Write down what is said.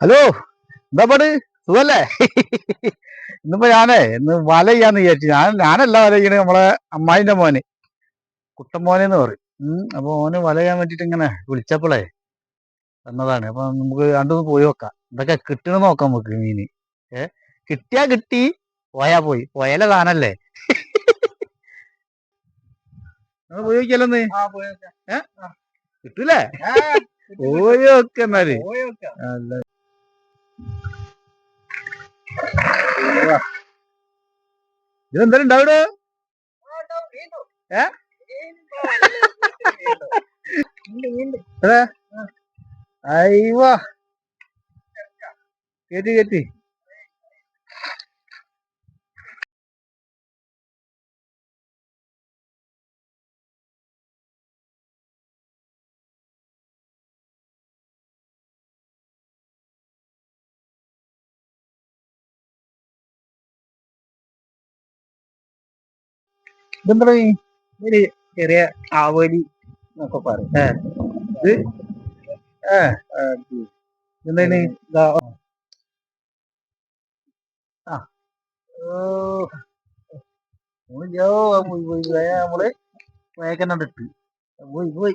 Hello എന്താ പാട് സുഖല്ലേ? ഇന്നിപ്പോ ഞാനേ ഇന്ന് വല ചെയ്യാന്ന് വിചാരിച്ചു ഞാൻ ഞാനല്ല വല ചെയ്യണേ നമ്മളെ അമ്മായിന്റെ മോന്. കുട്ടൻ മോനെ എന്ന് പറയും അപ്പൊ ഓന് വല ചെയ്യാൻ വേണ്ടിട്ട് ഇങ്ങനെ വിളിച്ചപ്പോളേ എന്നതാണ് അപ്പൊ നമുക്ക് രണ്ടൊന്ന് പോയി നോക്കാം. എന്തൊക്കെ കിട്ടണ നോക്കാം നമുക്ക് മീന്. ഏ കിട്ടിയാ കിട്ടി പോയാ പോയി. പോയാലെ താനല്ലേ പോയി നോക്കിയാലൊന്ന് ഏ കിട്ടൂലേ? പോയി നോക്ക എന്നാൽ. അല്ല. ഇതെന്തായാലും ഉണ്ടാവിടെ? ഏ? അതെ. അയ്യോ കേറ്റി കേറ്റി. ഇതെന്താ ഒരു ചെറിയ ആവലി എന്നൊക്കെ പറയും. ഓ. ഓ. ഓ ഓ പോയി പോയി. പോയി നമ്മൾ വേഗം ഓ പോയി പോയി.